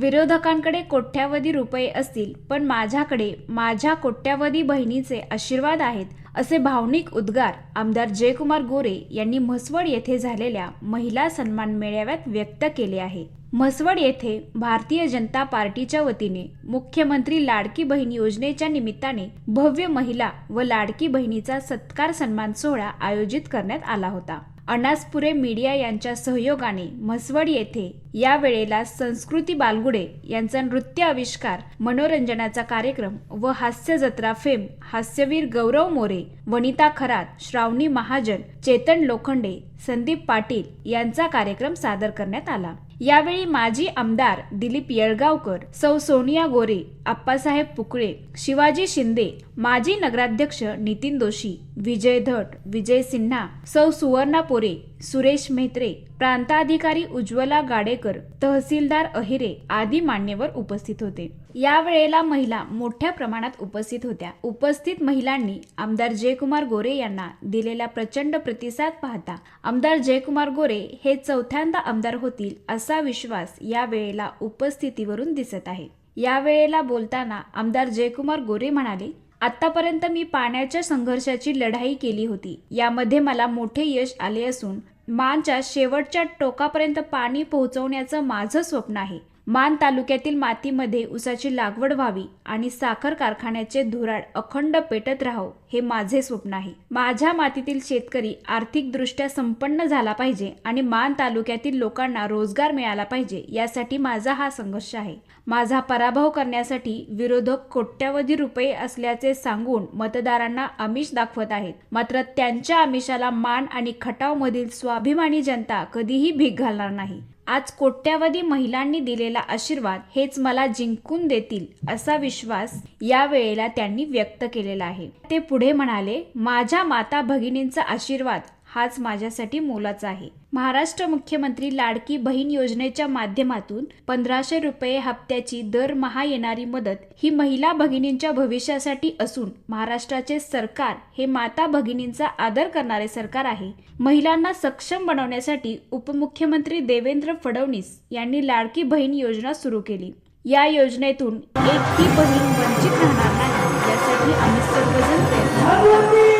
विरोधकांकडे कोट्यावधी रुपये असतील पण माझ्याकडे माझ्या कोट्यावधी बहिणीचे आशीर्वाद आहेत असे भावनिक उद्गार आमदार जयकुमार गोरे यांनी म्हसवड येथे झालेल्या महिला सन्मान मेळाव्यात व्यक्त केले आहे. म्हसवड येथे भारतीय जनता पार्टीच्या वतीने मुख्यमंत्री लाडकी बहीण योजनेच्या निमित्ताने भव्य महिला व लाडकी बहिणीचा सत्कार सन्मान सोहळा आयोजित करण्यात आला होता. अनासपुरे मीडिया यांच्या सहयोगाने म्हसवड येथे या वेळेला संस्कृती बालगुडे यांचा नृत्य आविष्कार मनोरंजनाचा कार्यक्रम व हास्य जत्रा फेम हास्यवीर गौरव मोरे वनिता खरात श्रावणी महाजन चेतन लोखंडे संदीप पाटील यांचा कार्यक्रम सादर करण्यात आला. यावेळी माजी आमदार दिलीप येळगावकर सौ सोनिया गोरे आप्पासाहेब पुकळे शिवाजी शिंदे माजी नगराध्यक्ष नितीन दोशी विजय धट विजय सिन्हा सौ सुवर्णा पोरे सुरेश मेहत्रे प्रांताधिकारी उज्ज्वला गाडेकर तहसीलदार अहिरे आदी मान्यवर उपस्थित होते. या वेळेला महिला मोठ्या प्रमाणात उपस्थित होत्या. उपस्थित महिलांनी आमदार जयकुमार गोरे यांना दिलेला प्रचंड प्रतिसाद पाहता आमदार जयकुमार गोरे हे चौथ्यांदा आमदार होतील असा विश्वास या वेळेला उपस्थितीवरून दिसत आहे. या वेळेला बोलताना आमदार जयकुमार गोरे म्हणाले आतापर्यंत मी पाण्याच्या संघर्षाची लढाई केली होती. यामध्ये मला मोठे यश आले असून मानच्या शेवटच्या टोकापर्यंत पाणी पोहोचवण्याचं माझं स्वप्न आहे. मान तालुक्यातील मातीमध्ये ऊसाची लागवड व्हावी आणि साखर कारखान्याचे धुराड अखंड पेटत राहो हे माझे स्वप्न आहे. माझ्या मातीतील शेतकरी आर्थिकदृष्ट्या संपन्न झाला पाहिजे आणि मान तालुक्यातील लोकांना रोजगार मिळाला पाहिजे यासाठी माझा हा संघर्ष आहे. माझा पराभव करण्यासाठी विरोधक कोट्यावधी रुपये असल्याचे सांगून मतदारांना आमिष दाखवत आहेत. मात्र त्यांच्या आमिषाला मान आणि खटावमधील स्वाभिमानी जनता कधीही भीक घालणार नाही. आज कोट्यावधी महिलांनी दिलेला आशीर्वाद हेच मला जिंकून देतील असा विश्वास या वेळेला त्यांनी व्यक्त केलेला आहे. ते पुढे म्हणाले माझ्या माता भगिनींचा आशीर्वाद हाच माझ्यासाठी मोलाचा आहे. महाराष्ट्र मुख्यमंत्री लाडकी बहीण योजनेच्या माध्यमातून पंधराशे रुपये हप्त्याची दरमहा येणारी मदत ही महिला भगिनींच्या भविष्यासाठी असून महाराष्ट्राचे सरकार हे माता भगिनींचा आदर करणारे सरकार आहे. महिलांना सक्षम बनवण्यासाठी उपमुख्यमंत्री देवेंद्र फडणवीस यांनी लाडकी बहीण योजना सुरू केली. या योजनेतून एकही बहीण वंचित राहणार नाही यासाठी आम्ही सर्वजण प्रयत्न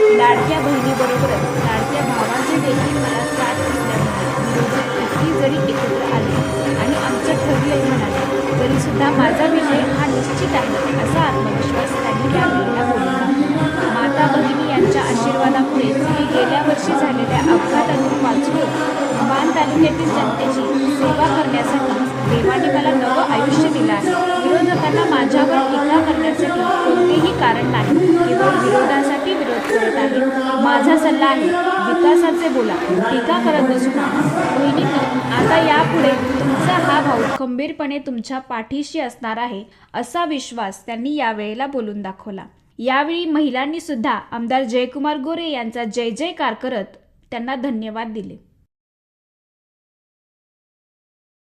तरी माझा विजय हा निश्चित आहे असा आत्मविश्वास त्यांनी यावेळेला बोलला. माता भगिनी यांच्या आशीर्वादामुळे मी गेल्या वर्षी झालेल्या अपघातातून वाचलो. मान तालुक्यातील जनतेची सेवा करण्यासाठी देवाने मला नवं आयुष्य दिलं आहे. विरोधकांना माझ्यावर टीका करण्यासाठी कोणतेही कारण नाही. केवळ विरोधासाठी विरोध करत आहे. माझा सल्ला आहे विकासाचे बोला. टीका करत बसू नका. आता यापुढे तुमचा हा भाऊ खंबीरपणे तुमच्या पाठीशी असणार आहे असा विश्वास त्यांनी यावेळेला बोलून दाखवला. यावेळी महिलांनी सुद्धा आमदार जयकुमार गोरे यांचा जय जयकार करत त्यांना धन्यवाद दिले.